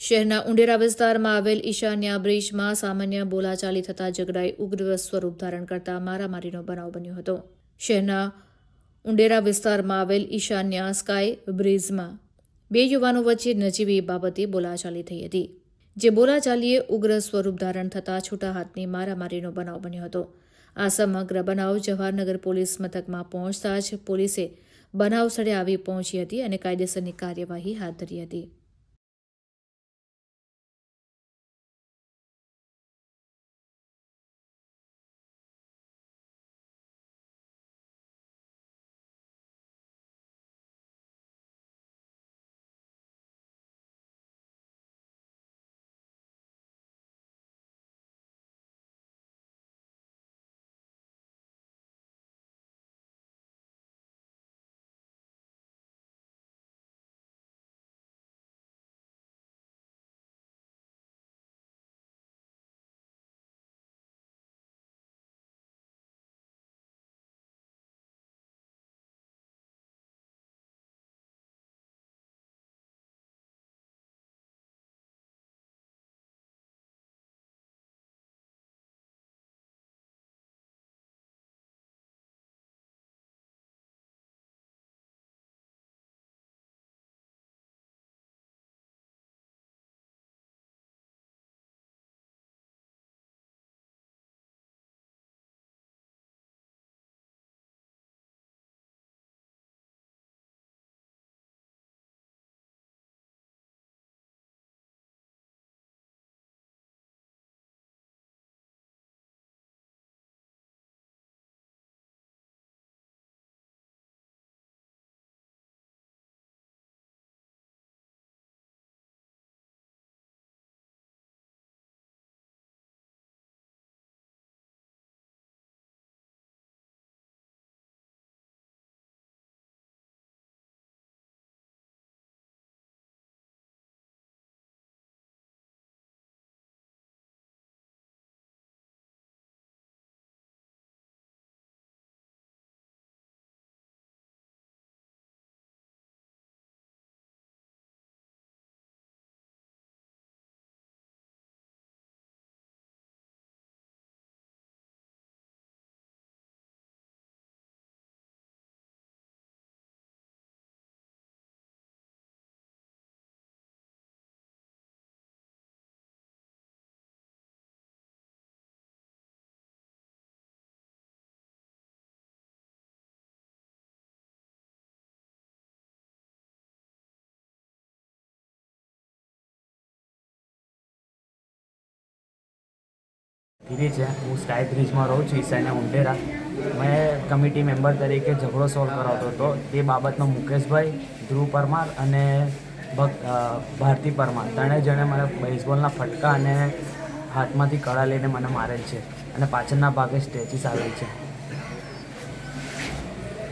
શહેરના ઉંડેરા વિસ્તારમાં આવેલ ઈશાન્યા બ્રિજમાં સામાન્ય બોલાચાલી થતા ઝઘડાએ ઉગ્ર સ્વરૂપ ધારણ કરતા મારામારીનો બનાવ બન્યો હતો. શહેરના ઉંડેરા વિસ્તારમાં આવેલ ઈશાન્યા સ્કાય બ્રિજમાં બે યુવાનો વચ્ચે નજીવી બાબતે બોલાચાલી થઈ હતી, જે બોલાચાલીએ ઉગ્ર સ્વરૂપ ધારણ થતા છૂટા હાથની મારામારીનો બનાવ બન્યો હતો. આ સમગ્ર બનાવ જવાહરનગર પોલીસ મથકમાં પહોંચતા જ પોલીસે બનાવ સ્થળે આવી પહોંચી હતી અને કાયદેસરની કાર્યવાહી હાથ ધરી હતી. ગીરી છે. હું સ્કાય બ્રિજમાં રહું છું ઈસાઈના ઉંડેરા. મેં કમિટી મેમ્બર તરીકે ઝઘડો સોલ્વ કરાવતો હતો. તે બાબતમાં મુકેશભાઈ, ધ્રુવ પરમાર અને ભક્ત ભારતી પરમાર. ત્રણેય જણે મને બેઝબોલના ફટકા અને હાથમાંથી કળા લઈને મને મારેલ છે અને પાછળના ભાગે સ્ટેચિસ આવેલ છે.